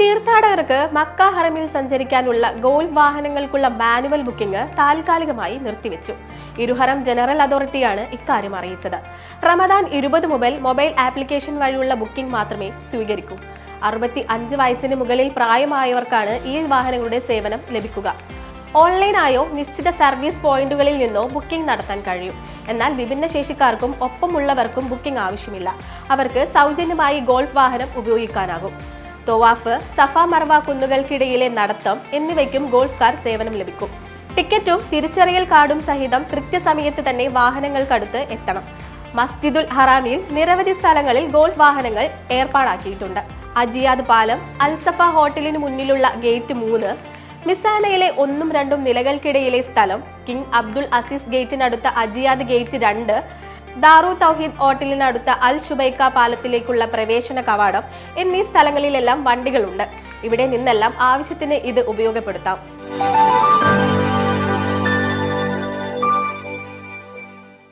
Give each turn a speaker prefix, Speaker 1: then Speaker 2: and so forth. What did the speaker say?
Speaker 1: തീർത്ഥാടകർക്ക് മക്ക ഹറമിൽ സഞ്ചരിക്കാനുള്ള ഗോൾ വാഹനങ്ങൾക്കുള്ള മാനുവൽ ബുക്കിംഗ് താൽക്കാലികമായി നിർത്തിവെച്ചു. ഇരുഹറം ജനറൽ അതോറിറ്റിയാണ് ഇക്കാര്യം അറിയിച്ചത്. റമദാൻ ഇരുപത് മുതൽ മൊബൈൽ ആപ്ലിക്കേഷൻ വഴിയുള്ള ബുക്കിംഗ് മാത്രമേ സ്വീകരിക്കൂ. അറുപത്തി അഞ്ച് വയസ്സിന് മുകളിൽ പ്രായമായവർക്കാണ് ഈ വാഹനങ്ങളുടെ സേവനം ലഭിക്കുക. ഓൺലൈനായോ നിശ്ചിത സർവീസ് പോയിന്റുകളിൽ നിന്നോ ബുക്കിംഗ് നടത്താൻ കഴിയും. എന്നാൽ വിഭിന്ന ശേഷിക്കാർക്കും ഒപ്പമുള്ളവർക്കും ബുക്കിംഗ് ആവശ്യമില്ല. അവർക്ക് സൗജന്യമായി ഗോൾഫ് വാഹനം ഉപയോഗിക്കാനാകും. തോവാഫ് സഫ മർവ കുന്നുകൾക്കിടയിലെ നടത്തം എന്നിവയ്ക്കും ഗോൾഫ് കാർ സേവനം ലഭിക്കും. ടിക്കറ്റും തിരിച്ചറിയൽ കാർഡും സഹിതം കൃത്യസമയത്ത് തന്നെ വാഹനങ്ങൾക്കടുത്ത് എത്തണം. മസ്ജിദുൽ ഹറാമിൽ നിരവധി സ്ഥലങ്ങളിൽ ഗോൾഫ് വാഹനങ്ങൾ ഏർപ്പാടാക്കിയിട്ടുണ്ട്. അജിയാദ് പാലം അൽസഫ ഹോട്ടലിന് മുന്നിലുള്ള ഗേറ്റ് മൂന്ന് മിസാനയിലെ ഒന്നും രണ്ടും നിലകൾക്കിടയിലെ സ്ഥലം കിങ് അബ്ദുൾ അസീസ് ഗേറ്റിനടുത്ത അജിയാദ് ഗേറ്റ് രണ്ട് ദാറു തൗഹീദ് ഹോട്ടലിനടുത്ത അൽ ഷുബൈക്ക പാലത്തിലേക്കുള്ള പ്രവേശന കവാടം എന്നീ സ്ഥലങ്ങളിലെല്ലാം വണ്ടികളുണ്ട്. ഇവിടെ നിന്നെല്ലാം ആവശ്യത്തിന് ഇത് ഉപയോഗപ്പെടുത്താം.